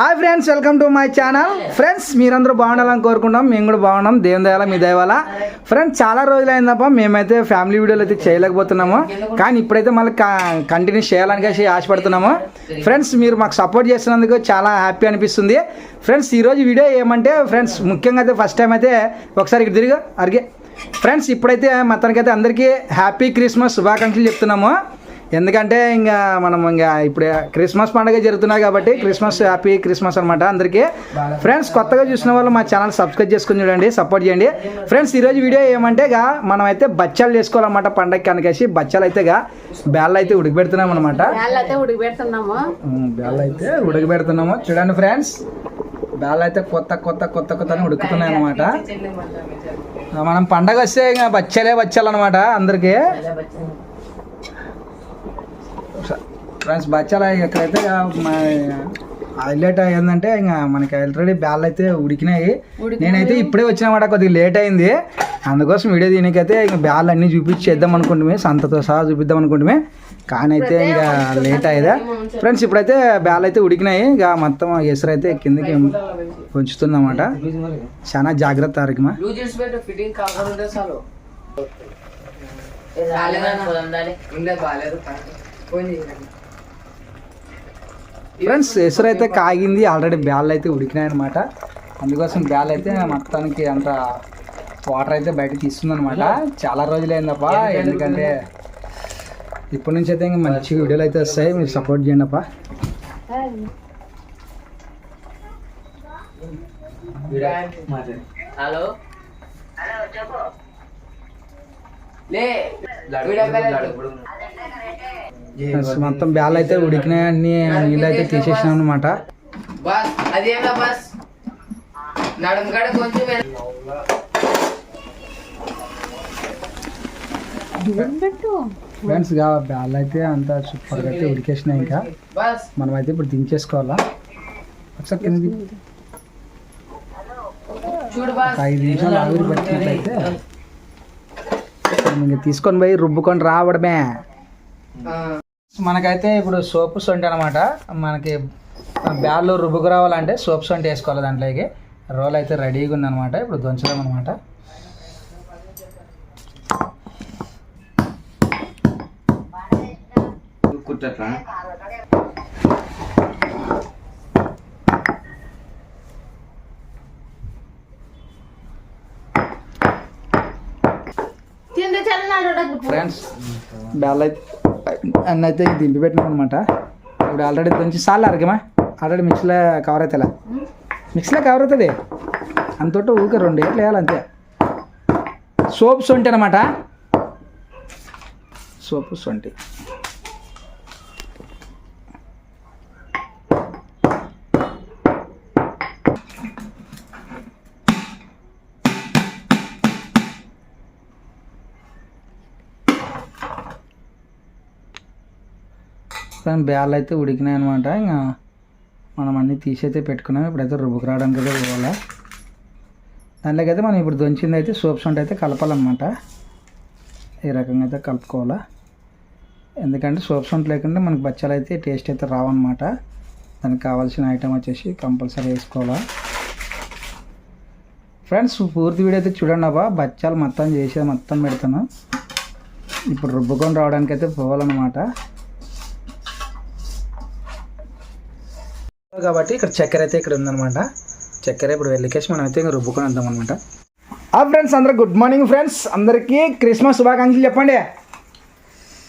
Hi friends welcome to my channel friends మీరందరూ బాగుండాలని కోరుకుంటాం మేము కూడా బాగున్నాం. దేవుని దయాల మీ దయవాల ఫ్రెండ్స్ చాలా రోజులు అయిందప్ప మేమైతే ఫ్యామిలీ వీడియోలు అయితే చేయలేకపోతున్నాము. కానీ ఇప్పుడైతే మళ్ళీ కంటిన్యూ చేయాలని ఆశపడుతున్నాము. ఫ్రెండ్స్ మీరు మాకు సపోర్ట్ చేసినందుకు చాలా హ్యాపీ అనిపిస్తుంది. ఫ్రెండ్స్ ఈరోజు వీడియో ఏమంటే ఫ్రెండ్స్ ముఖ్యంగా అయితే ఫస్ట్ టైం అయితే ఒకసారి ఇక్కడ తిరిగి అరిగే. ఫ్రెండ్స్ ఇప్పుడైతే మొత్తానికైతే అందరికీ హ్యాపీ క్రిస్మస్ శుభాకాంక్షలు చెప్తున్నాము. ఎందుకంటే ఇంకా మనం ఇంకా ఇప్పుడు క్రిస్మస్ పండుగ జరుగుతున్నాయి కాబట్టి క్రిస్మస్ హ్యాపీ క్రిస్మస్ అనమాట అందరికీ. ఫ్రెండ్స్ కొత్తగా చూసిన వాళ్ళు మా ఛానల్ సబ్స్క్రైబ్ చేసుకుని చూడండి సపోర్ట్ చేయండి. ఫ్రెండ్స్ ఈరోజు వీడియో ఏమంటే గా మనం అయితే బచ్చాలు చేసుకోవాలన్నమాట పండగకి కనుకేసి బచ్చాలు అయితే గా బేళ్ళు అయితే ఉడకబెడుతున్నాం అనమాట బేళ్ళు అయితే ఉడకబెడుతున్నాము చూడండి ఫ్రెండ్స్ బేళ్ళు అయితే కొత్త కొత్త కొత్త కొత్త ఉడుకుతున్నాయి అనమాట మనం పండగ వస్తే ఇంకా బచ్చాలే బచ్చాలన్నమాట అందరికీ. ఫ్రెండ్స్ బచ్చాల ఎక్కడైతే హైలైట్ అయ్యిందంటే ఇంకా మనకి ఆల్రెడీ బ్యాల్ అయితే ఉడికినాయి. నేనైతే ఇప్పుడే వచ్చినమాట కొద్దిగా లేట్ అయింది. అందుకోసం వీడియో దీనికైతే ఇంకా బ్యాల్ అన్నీ చూపించేద్దాం అనుకుంటుమే సంతతో సహా చూపిద్దాం అనుకుంటుమే కానీ అయితే ఇంకా లేట్ అయ్యేదా? ఫ్రెండ్స్ ఇప్పుడైతే బ్యాల్ అయితే ఉడికినాయి. ఇక మొత్తం ఎసురు అయితే కిందకి ఉంచుతుందన్నమాట. చాలా జాగ్రత్త ఆరోగ్యమా బాగాలేదు ఫ్రెండ్స్ ఎసురు అయితే కాగింది. ఆల్రెడీ బ్యాల్ అయితే ఉడికినాయి అనమాట అందుకోసం బ్యాల్ అయితే మొత్తానికి అంత వాటర్ అయితే బయట తీస్తుంది అనమాట చాలా రోజులైందప్ప ఎందుకంటే ఇప్పటి నుంచి అయితే ఇంకా మంచి వీడియోలు అయితే వస్తాయి. మీరు సపోర్ట్ చేయండి అప్ప హలో లే మొత్తం బ్యాల్ అయితే ఉడికినాయి అన్ని. నీళ్ళు అయితే తీసేసినాం అనమాట. ఫ్రెండ్స్ బ్యాల్ అయితే అంత సూపర్గా అయితే ఉడికేసినాయి ఇంకా. మనం అయితే ఇప్పుడు దించేసుకోవాలా? ఒకసారి కింద దింపు. చూడు బస్. ఒక ఐదు నిమిషాలు ఆవిరి పట్టినట్లయితే. ఇంక తీసుకొని పోయి రుబ్బుకొని రావడమే. మనకైతే ఇప్పుడు సోపు సొంటి అనమాట మనకి బ్యాల్లో రుబ్బుకు రావాలంటే సోప్ సొంటి వేసుకోవాలి దాంట్లోకి రోల్ అయితే రెడీగా ఉందన్నమాట. ఇప్పుడు దంచుదాం అనమాట ఫ్రెండ్స్ బ్యాల్ అయితే అన్న అయితే దింపి పెట్టినాం అనమాట ఇప్పుడు ఆల్రెడీ దంచి సార్లు అరగమా? ఆల్రెడీ మిక్సీలో కవర్ అవుతుందా మిక్సీలో కవర్ అవుతుంది? అంతోటి ఊరికే రెండు ఏట్లు వేయాలి అంతే. సోప్ సొంటి అనమాట సోపు సొంటి. కానీ బ్యాల్ అయితే ఉడికినాయి అనమాట ఇంకా మనం అన్నీ అయితే పెట్టుకున్నాం. ఇప్పుడైతే రుబ్బుకు రావడానికి అయితే పోవాలా. దాంట్లోకి అయితే మనం ఇప్పుడు దొంచింది అయితే సోప్ సొంట అయితే కలపాలన్నమాట. ఈ రకంగా అయితే కలుపుకోవాలా. ఎందుకంటే సోప్స్ వంట లేకుండా మనకి బచ్చాలు అయితే టేస్ట్ అయితే రావన్నమాట. దానికి కావాల్సిన ఐటమ్ వచ్చేసి కంపల్సరీ వేసుకోవాలా. ఫ్రెండ్స్ పూర్తి వీడియో అయితే చూడండి అబ్బా. బచ్చాలు మొత్తం చేసేది మొత్తం పెడతాను. ఇప్పుడు రుబ్బుకొని రావడానికి అయితే పోవాలన్నమాట. కాబట్టి ఇక్కడ చక్కెర అయితే ఇక్కడ ఉందన్నమాట. చక్కెర ఇప్పుడు వెళ్ళికేసి మనం అయితే ఇంకా రుబ్బుకొని వద్దాం అనమాట ఆ ఫ్రెండ్స్ అందరూ గుడ్ మార్నింగ్ ఫ్రెండ్స్. అందరికీ క్రిస్మస్ శుభాకాంక్షలు చెప్పండి.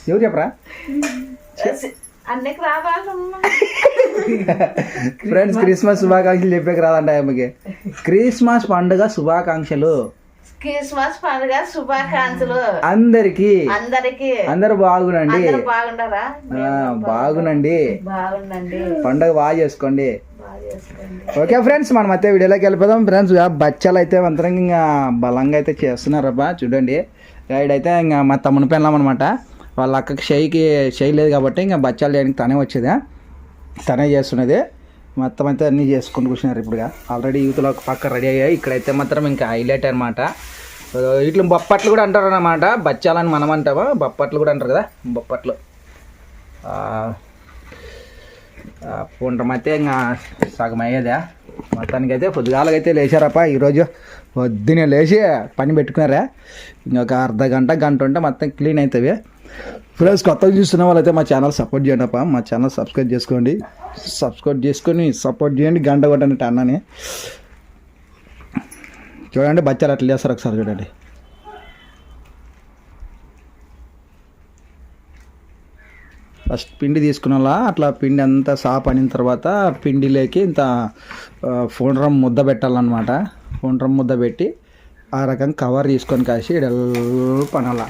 ఎవరు చెప్పరా? ఫ్రెండ్స్ క్రిస్మస్ శుభాకాంక్షలు చెప్పేకి రాదంట ఆమెకి క్రిస్మస్ పండుగ శుభాకాంక్షలు. క్రిస్మస్ పండుగ శుభాకాంక్షలు. అందరికీ. అందరికి. అందరూ బాగునండి బాగుండరా? బాగునండి బాగుండండి. పండుగ బాగా చేసుకోండి. ఓకే ఫ్రెండ్స్ మనం అయితే వీడియోలోకి వెళ్ళిపోదాం. ఫ్రెండ్స్ బచ్చాలు అయితే మంత్రం ఇంకా బలంగా అయితే చేస్తున్నారబ్బా చూడండి. గైడ్ అయితే ఇంకా మా తమ్ముని పెళ్ళాం అనమాట వాళ్ళ అక్కకి షైకి షై లేదు కాబట్టి ఇంకా బచ్చాలు చేయడానికి తనే వచ్చేది. తనే చేస్తున్నది. మొత్తం అయితే అన్నీ చేసుకుని కూర్చున్నారు ఇప్పుడుగా. ఆల్రెడీ యూత్లో ఒక పక్క రెడీ అయ్యాయి. ఇక్కడైతే మాత్రం ఇంకా హైలైట్ అనమాట ఇట్లా బొప్పట్లు కూడా అంటారు అనమాట బచ్చాలని మనం అంటామా? బొప్పట్లు కూడా అంటారు కదా? బొప్పట్లు. పూండ్రం అయితే ఇంకా సగం అయ్యేదా? మొత్తానికి అయితే పొద్దుగాలకైతే లేచారప్ప. ఈరోజు పొద్దునే లేచి పని పెట్టుకున్నారా. ఇంకొక అర్ధ గంట గంట ఉంటే మొత్తం క్లీన్ అవుతుంది ఫ్రెండ్స్ కొత్తగా చూస్తున్న వాళ్ళైతే మా ఛానల్ సపోర్ట్ చేయండి అప్ప. మా ఛానల్ సబ్స్క్రైబ్ చేసుకోండి. సబ్స్క్రైబ్ చేసుకొని సపోర్ట్ చేయండి. గంట కొట్టండి అన్నని. చూడండి బచ్చాలు అట్లా చేస్తారు ఒకసారి చూడండి. ఫస్ట్ పిండి తీసుకున్నలా? అట్లా పిండి అంతా సాప్ అయిన తర్వాత పిండిలోకి ఇంత ఫోన్రం ముద్ద పెట్టాలన్నమాట. ఫోన్రం ముద్ద పెట్టి ఆ రకం కవర్ తీసుకొని కాసి పనాల.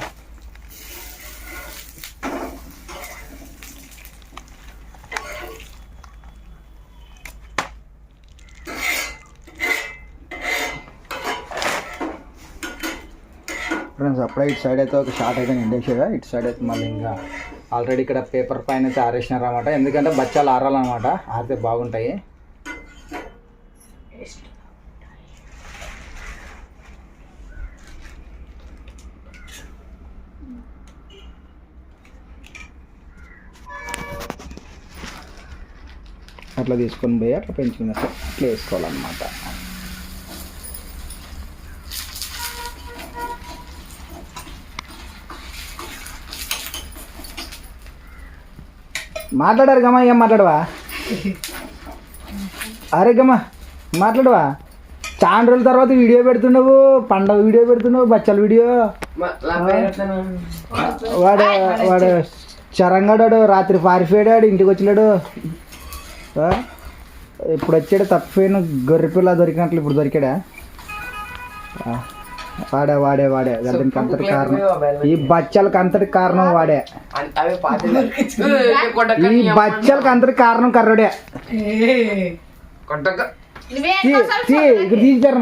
ఫ్రెండ్స్ అప్పుడే ఇటు సైడ్ అయితే ఒక షార్ట్ అయితే నిండేసేదా? ఇటు సైడ్ అయితే మళ్ళీ ఇంకా ఆల్రెడీ ఇక్కడ పేపర్ పైన అయితే ఆరేసినారు అనమాట ఎందుకంటే బచ్చాలు ఆరాలన్నమాట ఆరితే బాగుంటాయి. అట్లా తీసుకొని పోయి అట్లా పెంచుకున్న ఇట్లా వేసుకోవాలన్నమాట. మాట్లాడారు గమ్మా ఏం మాట్లాడవా అరే గమ్మా మాట్లాడవా చాలా రోజుల తర్వాత వీడియో పెడుతున్నావు పండగ వీడియో పెడుతున్నావు బచ్చల వీడియో? వాడు వాడు చరంగాడు రాత్రి పారిపోయాడు ఇంటికి వచ్చినాడు? ఇప్పుడు వచ్చాడు తప్పిపోయిన గొర్రె పిల్ల దొరికినట్లు ఇప్పుడు దొరికాడా. వాడే వాడే వాడే. దానికి అంతటి కారణం. ఈ బచ్చలకి అంతటి కారణం వాడే. ఈ. బచ్చలకి అంతటి కారణం కర్రుడే. తీసారు?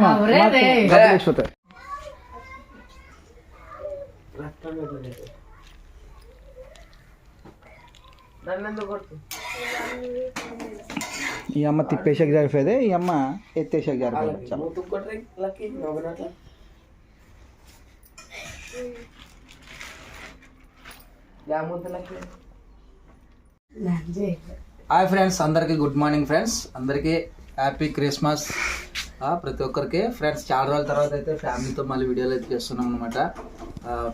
ఈ అమ్మ తిప్పేసాక జరిపోయేది ఈ అమ్మ ఎత్తేసాక జరిపోయేది హాయ్ ఫ్రెండ్స్ అందరికీ గుడ్ మార్నింగ్ ఫ్రెండ్స్. అందరికీ హ్యాపీ క్రిస్మస్. ఆ, ప్రతి ఒక్కరికి. ఫ్రెండ్స్ చాలా రోజుల తర్వాత అయితే ఫ్యామిలీతో మళ్ళీ వీడియోలు అయితే చేస్తున్నాం అనమాట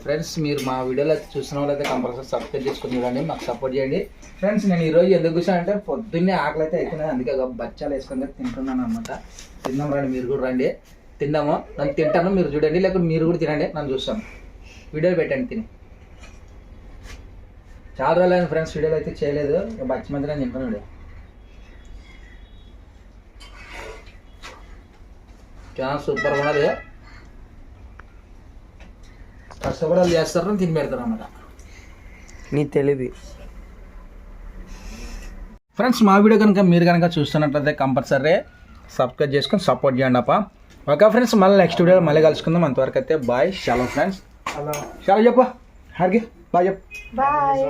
ఫ్రెండ్స్ మీరు మా వీడియోలు అయితే చూసిన వాళ్ళు అయితే కంపల్సరీ సబ్స్క్రైబ్ చేసుకుని చూడండి. మాకు సపోర్ట్ చేయండి. ఫ్రెండ్స్ నేను ఈరోజు ఎందుకు అంటే పొద్దున్నే ఆకలి అయితే అవుతున్నాయి అందుకే బచ్చాలు వేసుకొని తింటున్నాను అనమాట తిందాం రండి మీరు కూడా రండి. తిందాము నన్ను తింటాను మీరు చూడండి. లేకపోతే మీరు కూడా తినండి. నన్ను చూస్తాను. వీడియోలు పెట్టండి తిని. చాలా రోజులైన ఫ్రెండ్స్ వీడియోలు అయితే చేయలేదు. బచ్చి మధ్య నేను తింటున్నాడు చాలా సూపర్ ఉన్నది. కష్టపడాలి చేస్తారు తిని పెడతారు అన్నమాట. నీ తెలివి. ఫ్రెండ్స్ మా వీడియో కనుక మీరు కనుక చూస్తున్నట్లయితే కంపల్సరీ సబ్స్క్రైబ్ చేసుకొని సపోర్ట్ చేయండి అప్ప. ఓకే ఫ్రెండ్స్ మళ్ళీ నెక్స్ట్ వీడియో మళ్ళీ కలుసుకుందాం. అంతవరకు అయితే బాయ్ షాలో ఫ్రెండ్స్ హలో షాలో చెప్పు. హర్గి బాయ్ చెప్పు బాయ్